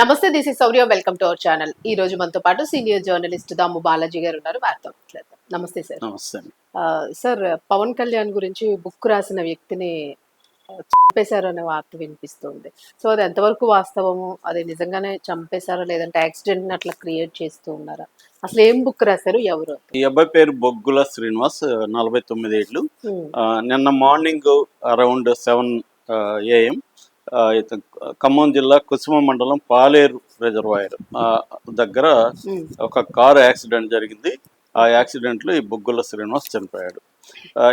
నమస్తే this is Sourya welcome to our channel ఈ రోజు మనతో పాటు సీనియర్ జర్నలిస్ట్ దాము బాలాజీ గారు ఉన్నారు. వారితో నమస్తే సార్ నమస్తే. సార్ పవన్ కళ్యాణ్ గురించి బుక్ రాసిన వ్యక్తిని చంపేశారు అనే వార్త వినిపిస్తుంది. సో అది ఎంతవరకు వాస్తవము? అది నిజంగానే చంపేశారా? లేదంటే యాక్సిడెంట్ అట్లా క్రియేట్ చేస్తూ ఉన్నారా? అసలు ఏం బుక్ రాశారు? ఎవరు? ఈ అబ్బాయి పేరు బొగ్గుల శ్రీనివాస్ నలభై తొమ్మిది ఏళ్ళు. నిన్న morning around seven AM. Khammam జిల్లా కుసుమ మండలం పాలేరు రిజర్వాయర్. ఆ, దగ్గర ఒక కారు యాక్సిడెంట్ జరిగింది. ఆ యాక్సిడెంట్లో ఈ బొగ్గుల శ్రీనివాస్ చనిపోయాడు.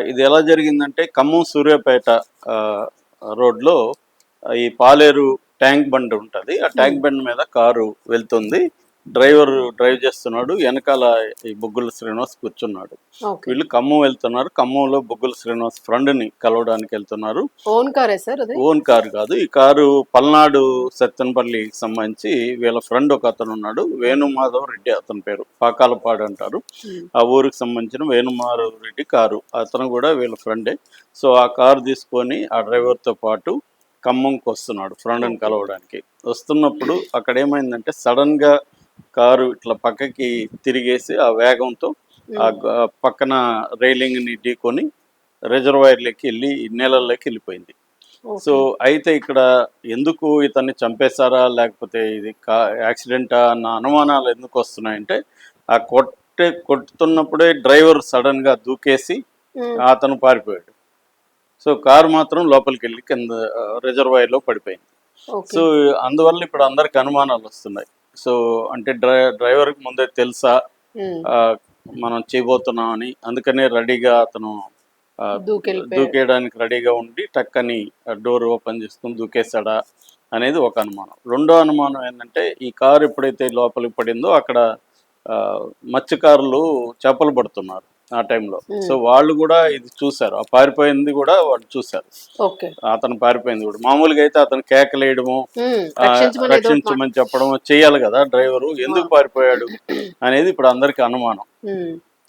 ఇది ఎలా జరిగిందంటే ఖమ్మం సూర్యాపేట ఆ, రోడ్లో ఈ పాలేరు ట్యాంక్ బండ్ ఉంటుంది. ఆ ట్యాంక్ బండ్ మీద కారు వెళ్తుంది. డ్రైవర్ డ్రైవ్ చేస్తున్నాడు వెనకాల ఈ బొగ్గుల శ్రీనివాస్ కూర్చున్నాడు. వీళ్ళు ఖమ్మం వెళ్తున్నారు ఖమ్మంలో బొగ్గుల శ్రీనివాస్ ఫ్రెండ్ని కలవడానికి వెళ్తున్నారు. ఓన్ కారే సార్ ఓన్ కారు కాదు ఈ కారు పల్నాడు సత్తెనపల్లికి సంబంధించి వీళ్ళ ఫ్రెండ్ ఒక అతను ఉన్నాడు వేణుమాధవ్ రెడ్డి అతని పేరు పాకాలపాడు అంటారు. ఆ ఊరికి సంబంధించిన వేణుమాధవ్ రెడ్డి కారు అతను కూడా వీళ్ళ ఫ్రెండే. సో ఆ కారు తీసుకొని ఆ డ్రైవర్తో పాటు ఖమ్మంకి వస్తున్నాడు ఫ్రెండ్ని కలవడానికి. వస్తున్నప్పుడు అక్కడ ఏమైందంటే సడన్గా కారు ఇట్లా పక్కకి తిరిగేసి ఆ వేగంతో ఆ పక్కన రైలింగ్ని ఢీకొని రిజర్వాయర్లోకి వెళ్ళి నీళ్ళలోకి వెళ్ళిపోయింది. సో అయితే ఇక్కడ ఎందుకు ఇతన్ని చంపేశారా? లేకపోతే ఇది కా యాక్సిడెంటా అన్న అనుమానాలు ఎందుకు వస్తున్నాయంటే ఆ కొట్టే కొట్టుతున్నప్పుడే డ్రైవర్ సడన్గా దూకేసి అతను పారిపోయాడు. సో కారు మాత్రం లోపలికి వెళ్ళి కింద రిజర్వాయర్లో పడిపోయింది. సో అందువల్ల ఇప్పుడు అందరికి అనుమానాలు వస్తున్నాయి. సో అంటే డ్రై డ్రైవర్కి ముందే తెలుసా? మనం చేయబోతున్నాం అని. అందుకనే రెడీగా అతను. దూకేయడానికి రెడీగా ఉండి టక్కని డోర్ ఓపెన్ చేసుకుని దూకేశాడా అనేది ఒక అనుమానం. రెండో అనుమానం ఏంటంటే ఈ కారు ఎప్పుడైతే లోపలికి పడిందో అక్కడ మత్స్యకారులు చేపలు పడుతున్నారు. ఆ టైంలో. సో వాళ్ళు కూడా ఇది చూశారు. ఆ పారిపోయింది కూడా వాళ్ళు చూశారు. ఓకే. అతను పారిపోయింది కూడా. మామూలుగా అయితే అతను కేకలేయడము రక్షించమని చెప్పడం చేయాలి కదా డ్రైవరు. ఎందుకు పారిపోయాడు అనేది ఇప్పుడు అందరికి అనుమానం.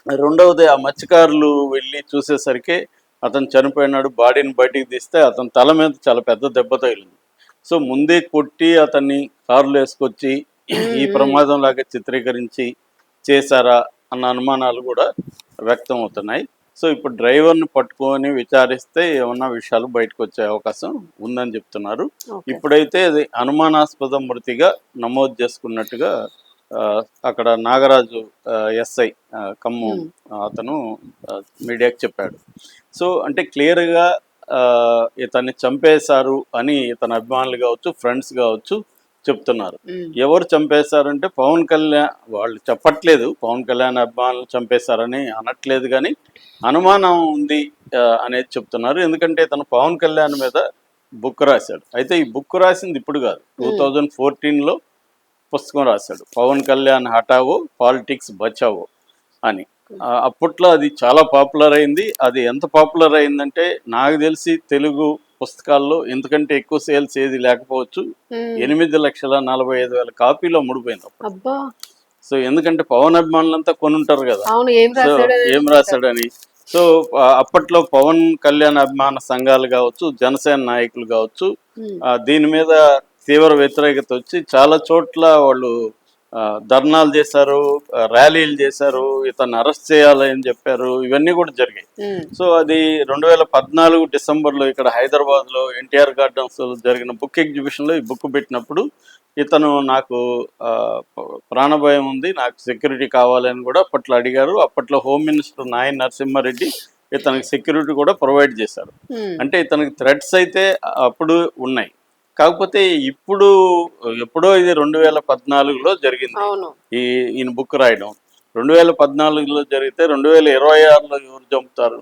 రెండవది ఆ మత్స్యకారులు వెళ్ళి చూసేసరికి అతను చనిపోయినాడు బాడీని బయటికి తీస్తే అతని తల మీద చాలా పెద్ద దెబ్బ తగిలింది. సో ముందే కొట్టి అతన్ని కారులో వేసుకొచ్చి ఈ ప్రమాదం లాగా చిత్రీకరించి చేశారా అన్న అనుమానాలు కూడా వ్యక్తం అవుతున్నాయి సో ఇప్పుడు డ్రైవర్ని పట్టుకొని విచారిస్తే ఏమన్నా విషయాలు బయటకు వచ్చే అవకాశం ఉందని చెప్తున్నారు. ఇప్పుడైతే అది అనుమానాస్పద మృతిగా నమోదు చేసుకున్నట్టుగా అక్కడ నాగరాజు ఎస్ఐ ఖమ్మం అతను మీడియాకి చెప్పాడు. సో అంటే క్లియర్గా ఇతన్ని చంపేశారు అని ఇతని అభిమానులు కావచ్చు ఫ్రెండ్స్ కావచ్చు చెప్తున్నారు. ఎవరు చంపేశారంటే పవన్ కళ్యాణ్ వాళ్ళు చెప్పట్లేదు పవన్ కళ్యాణ్ అభిమానులు చంపేశారని అనట్లేదు కానీ అనుమానం ఉంది అనేది చెప్తున్నారు. ఎందుకంటే తను పవన్ కళ్యాణ్ మీద బుక్ రాశాడు. అయితే ఈ బుక్ రాసింది ఇప్పుడు కాదు. టూ థౌజండ్ ఫోర్టీన్లో పుస్తకం రాశాడు. పవన్ కళ్యాణ్ హటావో పాలిటిక్స్ బచావో అని. అప్పట్లో అది చాలా పాపులర్ అయింది. అది ఎంత పాపులర్ అయిందంటే నాకు తెలిసి తెలుగు పుస్తకాల్లో ఎందుకంటే ఎక్కువ సేల్స్ ఏది లేకపోవచ్చు. ఎనిమిది లక్షల నలభై ఐదు వేల కాపీలు అబ్బా. సో ఎందుకంటే పవన్ అభిమానులంతా కొనుంటారు కదా. సో రాశాడు ఏం రాశాడని. సో అప్పట్లో పవన్ కళ్యాణ్ అభిమాన సంఘాలు కావచ్చు జనసేన నాయకులు కావచ్చు దీని మీద తీవ్ర వ్యతిరేకత వచ్చి చాలా చోట్ల వాళ్ళు ధర్నాలు చేశారు ర్యాలీలు చేశారు ఇతన్ని అరెస్ట్ చేయాలని చెప్పారు ఇవన్నీ కూడా జరిగాయి. సో అది రెండు వేల పద్నాలుగు డిసెంబర్లో ఇక్కడ హైదరాబాద్లో ఎన్టీఆర్ గార్డెన్స్ జరిగిన బుక్ ఎగ్జిబిషన్లో ఈ బుక్ పెట్టినప్పుడు ఇతను నాకు ప్రాణభయం ఉంది నాకు సెక్యూరిటీ కావాలని కూడా అప్పట్లో అడిగారు. అప్పట్లో హోమ్ మినిస్టర్ నాయన్ నరసింహారెడ్డి ఇతనికి సెక్యూరిటీ కూడా ప్రొవైడ్ చేశారు. అంటే ఇతనికి థ్రెడ్స్ అయితే అప్పుడు ఉన్నాయి. కాకపోతే ఇప్పుడు ఎప్పుడో ఇది రెండు వేల పద్నాలుగులో జరిగింది ఈ ఈయన బుక్ రాయడం. రెండు వేల పద్నాలుగులో జరిగితే రెండు వేల ఇరవై ఆరులో ఎవరు చంపుతారు?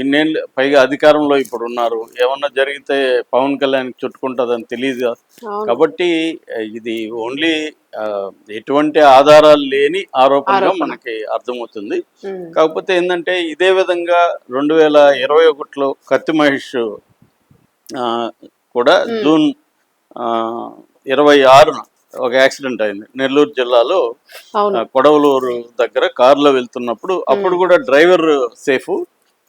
ఇన్నేళ్ళు పైగా అధికారంలో ఇప్పుడు ఉన్నారు. ఏమన్నా జరిగితే పవన్ కళ్యాణ్ చుట్టుకుంటుందని తెలియదు కాబట్టి ఇది ఓన్లీ ఎటువంటి ఆధారాలు లేని ఆరోపణగా ఆరోపణ. మనకి అర్థమవుతుంది. కాకపోతే ఏంటంటే ఇదే విధంగా రెండు వేల ఇరవై ఒకటిలో కత్తి మహేష్ ఆ, కూడా జూన్ ఇరవై ఆరున ఒక యాక్సిడెంట్ అయింది. నెల్లూరు జిల్లాలో కొడవలూరు దగ్గర కారులో వెళ్తున్నప్పుడు అప్పుడు కూడా డ్రైవర్ సేఫ్.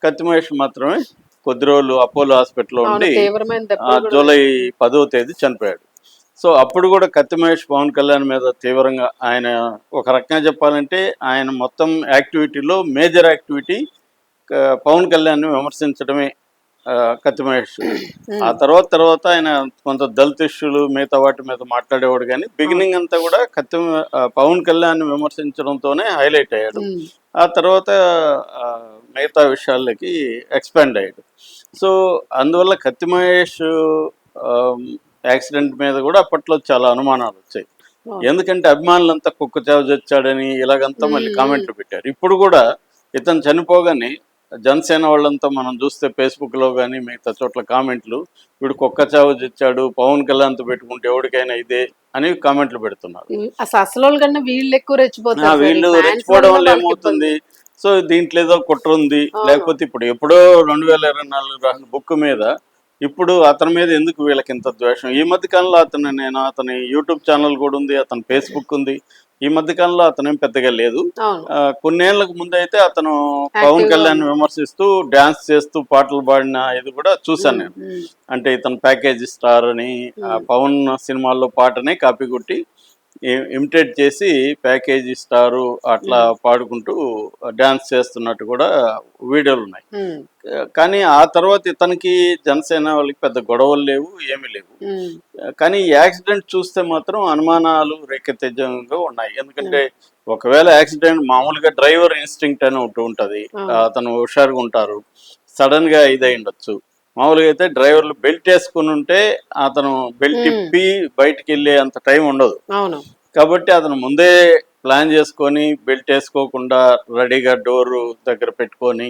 కత్తి మహేష్ మాత్రమే కొద్ది రోజులు అపోలో హాస్పిటల్లో ఉండి జూలై పదో తేదీ చనిపోయాడు. సో అప్పుడు కూడా కత్తి మహేష్ పవన్ కళ్యాణ్ మీద తీవ్రంగా ఆయన ఒక రకంగా చెప్పాలంటే ఆయన మొత్తం యాక్టివిటీలో మేజర్ యాక్టివిటీ పవన్ కళ్యాణ్ని విమర్శించడమే కత్తి మహేష్. ఆ తర్వాత తర్వాత ఆయన కొంత దళిత ఇష్యూలు మిగతా వాటి మీద మాట్లాడేవాడు కానీ బిగినింగ్ అంతా కూడా కత్తి పవన్ కళ్యాణ్ విమర్శించడంతోనే హైలైట్ అయ్యాడు. ఆ తర్వాత మిగతా విషయాలకి ఎక్స్పాండ్ అయ్యాడు. సో అందువల్ల కత్తి మహేష్ యాక్సిడెంట్ మీద కూడా అప్పట్లో చాలా అనుమానాలు వచ్చాయి. ఎందుకంటే అభిమానులంతా కుక్క చావు చచ్చాడని ఇలాగంతా మళ్ళీ. కామెంట్లు పెట్టారు. ఇప్పుడు కూడా ఇతను చనిపోగానే జనసేన వాళ్ళంతా మనం చూస్తే ఫేస్బుక్లో కానీ మిగతా చోట్ల కామెంట్లు వీడు కుక్క చావు చచ్చాడు పవన్ కళ్యాణ్తో పెట్టుకుంటే ఎవరికైనా ఇదే అని కామెంట్లు పెడుతున్నారు. అసలు కన్నా వీళ్ళు ఎక్కువ రెచ్చిపోతారు వీళ్ళు రెచ్చిపోవడం వల్ల ఏమవుతుంది? సో దీంట్లో ఏదో కుట్ర ఉంది. లేకపోతే ఇప్పుడు ఎప్పుడో రెండు వేల ఇరవై నాలుగు రాసిన బుక్ మీద ఇప్పుడు అతని మీద ఎందుకు వీళ్ళకి ఇంత ద్వేషం? ఈ మధ్య కాలంలో అతను నేను అతని యూట్యూబ్ ఛానల్ కూడా ఉంది అతని ఫేస్బుక్ ఉంది. ఈ మధ్య కాలంలో అతను ఏం పెద్దగా లేదు కొన్నేళ్ళకు ముందు అయితే అతను పవన్ కళ్యాణ్. విమర్శిస్తూ డాన్స్ చేస్తూ పాటలు పాడిన ఇది కూడా చూశాను నేను అంటే ఇతను ప్యాకేజ్ స్టార్ అని. పవన్ సినిమాల్లో పాటనే కాపీ కొట్టి ఇమిటేట్ చేసి ప్యాకేజీ స్టారు అట్లా పాడుకుంటూ డాన్స్ చేస్తున్నట్టు కూడా వీడియోలు ఉన్నాయి. ఉమ్, కానీ ఆ తర్వాత ఇతనికి జనసేన వాళ్ళకి పెద్ద గొడవలు లేవు ఏమీ లేవు. ఉమ్, కానీ యాక్సిడెంట్ చూస్తే మాత్రం అనుమానాలు రేకెత్తేజంగా ఉన్నాయి. ఎందుకంటే ఒకవేళ యాక్సిడెంట్ మామూలుగా డ్రైవర్ ఇన్స్టింక్ట్ అని ఒకటి ఉంటుంది. Hmm. అతను హుషారుగా ఉంటారు. సడన్గా ఇదై ఉండొచ్చు. మామూలుగా అయితే డ్రైవర్లు బెల్ట్ వేసుకుని ఉంటే అతను బెల్ట్. ఇప్పి బయటికి వెళ్ళే అంత టైం ఉండదు. కాబట్టి అతను ముందే ప్లాన్ చేసుకొని బెల్ట్ వేసుకోకుండా రెడీగా డోరు దగ్గర పెట్టుకొని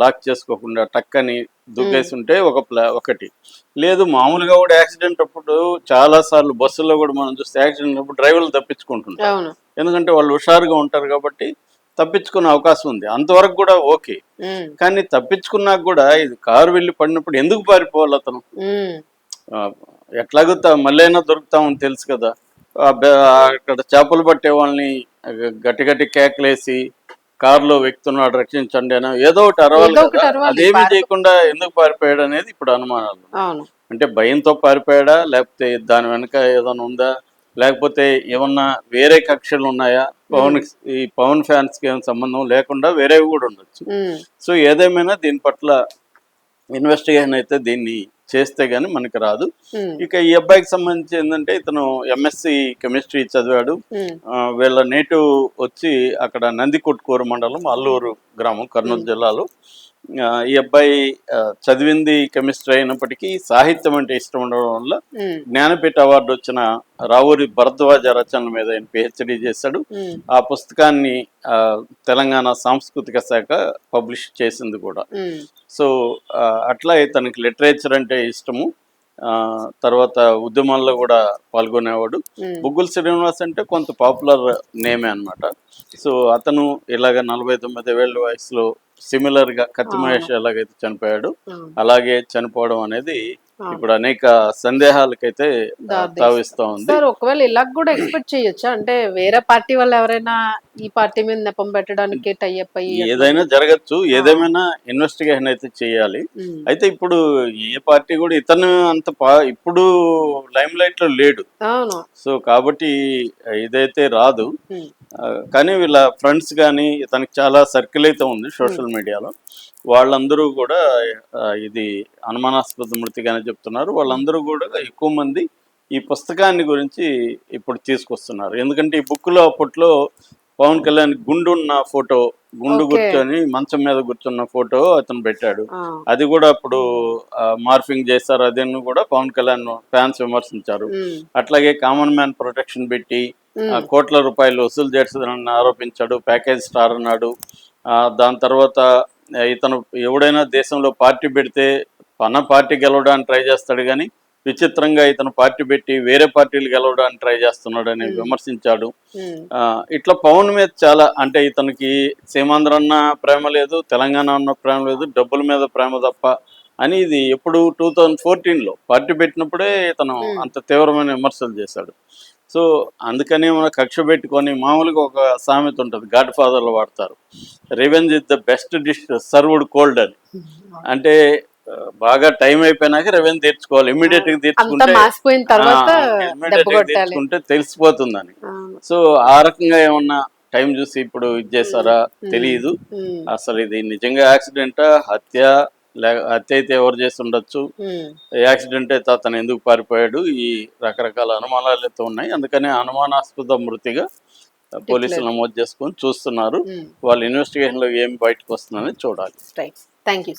లాక్ చేసుకోకుండా టక్కని దుగ్గేసి ఉంటే ఒక ప్లా ఒకటి. లేదు మామూలుగా కూడా యాక్సిడెంట్ అప్పుడు చాలా సార్లు బస్సుల్లో కూడా మనం చూస్తే యాక్సిడెంట్ అప్పుడు డ్రైవర్లు తప్పించుకుంటుంటారు. ఎందుకంటే వాళ్ళు హుషారుగా ఉంటారు కాబట్టి తప్పించుకునే అవకాశం ఉంది. అంతవరకు కూడా ఓకే. కానీ తప్పించుకున్నాక కూడా ఇది కారు వెళ్ళి పడినప్పుడు ఎందుకు పారిపోవాలి అతను? ఎట్లాగో త- మళ్ళైనా దొరుకుతామని తెలుసు కదా. అక్కడ చేపలు పట్టే వాళ్ళని గట్టి గట్టి కేకలేసి కారులో వ్యక్తున్నాడు రక్షించండి అని ఏదో ఒకటి అరవాలి. అదేమీ చేయకుండా ఎందుకు పారిపోయాడు అనేది ఇప్పుడు అనుమానాలు. అంటే భయంతో పారిపోయాడా? లేకపోతే దాని వెనక ఏదైనా ఉందా? లేకపోతే ఏమన్నా వేరే కక్షలు ఉన్నాయా? పవన్ ఈ పవన్ ఫ్యాన్స్కి ఏం సంబంధం లేకుండా వేరేవి కూడా ఉండొచ్చు. సో ఏదేమైనా దీని పట్ల ఇన్వెస్టిగేషన్ అయితే దీన్ని చేస్తే గానీ మనకి రాదు. ఇక ఈ అబ్బాయికి సంబంధించి ఏంటంటే ఇతను ఎంఎస్సి కెమిస్ట్రీ చదివాడు. వీళ్ళ నేటివ్ వచ్చి అక్కడ నందికొట్కూరు మండలం అల్లూరు గ్రామం కర్నూలు జిల్లాలో. ఈ అబ్బాయి చదివింది కెమిస్ట్రీ అయినప్పటికీ సాహిత్యం అంటే ఇష్టం ఉండడం వల్ల జ్ఞానపీఠ అవార్డు వచ్చిన రావూరి భరద్వాజ రచనల మీద ఆయన పిహెచ్డి చేశాడు. ఆ పుస్తకాన్ని తెలంగాణ సాంస్కృతిక శాఖ పబ్లిష్ చేసింది కూడా. సో అట్లా తనకి లిటరేచర్ అంటే ఇష్టము. ఆ, తర్వాత ఉద్యమాల్లో కూడా పాల్గొనేవాడు. బుగ్గుల శ్రీనివాస్ అంటే కొంత పాపులర్ నేమే అన్నమాట. సో అతను ఇలాగ నలభై తొమ్మిది వేళ్ళ వయసులో సిమిలర్గా కత్తి. మహేష్ ఎలాగైతే చనిపోయాడు. అలాగే చనిపోవడం అనేది. ఇప్పుడు అనేక సందేహాలకైతే. తావిస్తా ఉంది సార్ ఒకవేళ ఇలా కూడా ఎక్స్పెక్ట్ చేయొచ్చా అంటే వేరే పార్టీ వాళ్ళు ఎవరైనా ఈ పార్టీ మీద నెపం పెట్టడానికి టైఅప్ అయ్యి? ఏదైనా జరగచ్చు ఏదేమైనా ఇన్వెస్టిగేషన్ అయితే చేయాలి. అయితే ఇప్పుడు ఏ పార్టీ కూడా ఇతను అంత ఇప్పుడు లైమ్ లైట్లో లేడు సో కాబట్టి ఇదైతే రాదు. కానీ వీళ్ళ ఫ్రెండ్స్ కానీ ఇతనికి చాలా సర్కిల్ అయితే ఉంది సోషల్ మీడియాలో. వాళ్ళందరూ కూడా ఇది అనుమానాస్పద మృతిగానే చెప్తున్నారు. వాళ్ళందరూ కూడా ఎక్కువ మంది ఈ పుస్తకాన్ని గురించి ఇప్పుడు తీసుకొస్తున్నారు. ఎందుకంటే ఈ బుక్లో అప్పట్లో పవన్ కళ్యాణ్ గుండు ఉన్న ఫోటో గుండు. కూర్చొని మంచం మీద కూర్చున్న ఫోటో అతను పెట్టాడు. అది కూడా అప్పుడు మార్ఫింగ్ చేశారు అదేను కూడా పవన్ కళ్యాణ్ ఫ్యాన్స్ విమర్శించారు. అట్లాగే కామన్ మ్యాన్ ప్రొటెక్షన్ పెట్టి కోట్ల రూపాయలు వసూలు చేస్తుందని ఆరోపించాడు. ప్యాకేజ్ స్టార్ అన్నాడు. ఆ, దాని తర్వాత ఇతను ఎవడైనా దేశంలో పార్టీ పెడితే పన్న పార్టీ గెలవడానికి ట్రై చేస్తాడు. కానీ విచిత్రంగా ఇతను పార్టీ పెట్టి వేరే పార్టీలు గెలవడానికి ట్రై చేస్తున్నాడని Hmm. విమర్శించాడు. ఇట్లా పవన్ మీద చాలా అంటే ఇతనికి సీమాంధ్ర అన్న ప్రేమ లేదు తెలంగాణ అన్న ప్రేమ లేదు డబ్బుల మీద ప్రేమ తప్ప అని ఇది ఎప్పుడు టూ థౌజండ్ ఫోర్టీన్లో పార్టీ పెట్టినప్పుడే ఇతను. అంత తీవ్రమైన విమర్శలు చేశాడు. సో అందుకని మన కక్ష పెట్టుకొని మామూలుగా ఒక సామెత ఉంటుంది గాడ్ ఫాదర్లో వాడతారు. Revenge is the best dish served cold అని. అంటే బాగా టైం అయిపోయినాక రెవెన్యూ తీర్చుకోవాలి. ఇమ్మీడియట్గా తీర్చుకుంటే తెలిసిపోతుందని. సో ఆ రకంగా ఏమన్నా టైం చూసి ఇప్పుడు ఇది చేస్తారా తెలియదు అసలు ఇది నిజంగా యాక్సిడెంటా? హత్య? హత్య అయితే ఎవరు చేసి ఉండొచ్చు ఉమ్, యాక్సిడెంట్ అయితే అతను ఎందుకు పారిపోయాడు? ఈ రకరకాల అనుమానాలు అయితే ఉన్నాయి. అందుకని అనుమానాస్పద మృతిగా పోలీసులు నమోదు చేసుకొని చూస్తున్నారు. వాళ్ళ ఇన్వెస్టిగేషన్లో ఏం బయటకు వస్తుందని చూడాలి. Thank you